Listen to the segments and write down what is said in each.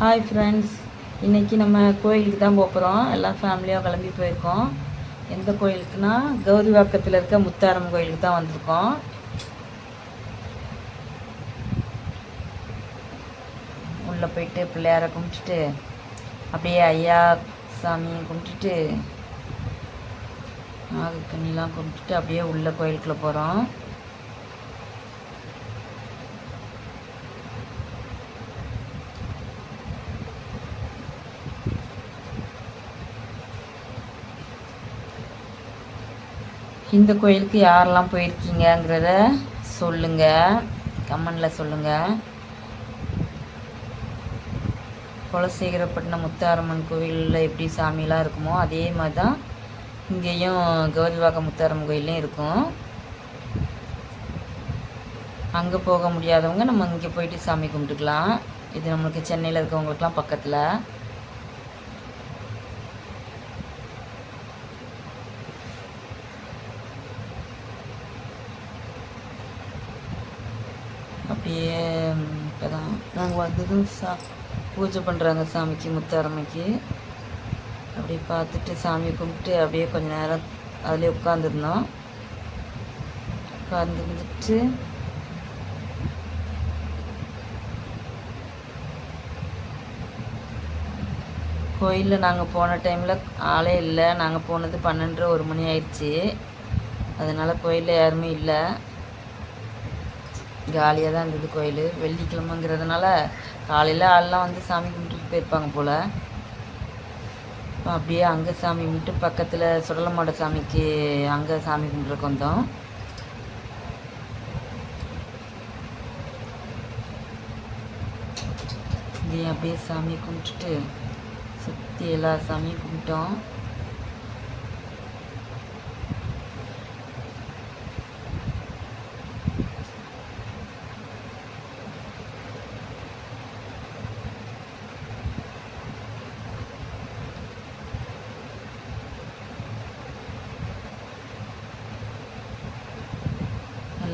Hi friends இன்றைக்கி நம்ம கோயிலுக்கு தான் போகிறோம் எல்லாம் ஃபேமிலியாக கிளம்பி போயிருக்கோம். எந்த கோயிலுக்குன்னா கௌரிவாக்கத்தில் இருக்க முத்தாரம் கோயிலுக்கு தான் வந்திருக்கோம். உள்ளே போயிட்டு பிள்ளையாரை கும்பிட்டுட்டு அப்படியே ஐயா சாமியை கும்பிட்டுட்டு நாகக்கண்ணிலாம் கும்பிட்டுட்டு அப்படியே உள்ள கோயிலுக்குள்ளே போகிறோம் இந்த கோயிலுக்கு யாரெல்லாம் போயிருக்கீங்கங்கிறத சொல்லுங்கள் கமெண்டில் சொல்லுங்கள் குலசேகரப்பட்டினம் முத்தாரம்மன் கோவிலில் எப்படி சாமியெலாம் இருக்குமோ அதே மாதிரி தான் இங்கேயும் கௌரிவாக்கம் முத்தாரம்மன் கோயிலையும் இருக்கும். அங்கே போக முடியாதவங்க நம்ம இங்கே போயிட்டு சாமி கும்பிட்டுக்கலாம். இது நம்மளுக்கு சென்னையில் இருக்கவங்களுக்குலாம் பக்கத்தில். அப்படியே இப்போ தான் நாங்கள் வந்ததும் சா பூஜை பண்ணுறாங்க சாமிக்கு முத்தாரம்மைக்கு அப்படியே பார்த்துட்டு சாமியை கும்பிட்டு அப்படியே கொஞ்சம் நேரம் அதிலே உட்காந்துருந்தோம் உட்காந்துருந்துட்டு கோயிலில் நாங்கள் போன டைமில் ஆளே இல்லை. நாங்கள் போனது பன்னெண்டு ஒரு மணி ஆயிடுச்சு. அதனால் கோயிலில் யாருமே இல்லை. காலியாக தான் இருந்தது கோயில். வெள்ளிக்கிழமைங்கிறதுனால காலையில் ஆள்லாம் வந்து சாமி கும்பிட்டுட்டு போயிருப்பாங்க போல். அப்படியே அங்கே சாமி கும்பிட்டு பக்கத்தில் சுடலமாட சாமிக்கு அங்கே சாமி கும்பிட்றக்கு வந்தோம். அப்படியே சாமி கும்பிட்டுட்டு சுற்றி எல்லா சாமியும் கும்பிட்டோம்.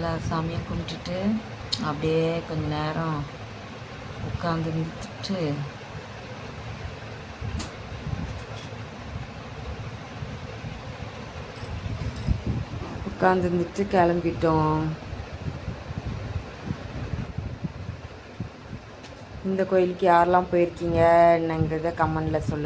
எல்லா சாமியும் கும்பிட்டுட்டு அப்படியே கொஞ்ச நேரம் உட்காந்து இருந்துட்டு உட்காந்து இருந்துட்டு கிளம்பிட்டோம். இந்த கோயிலுக்கு யாரெல்லாம் போயிருக்கீங்க என்னங்கிறத கமெண்டில் சொல்லு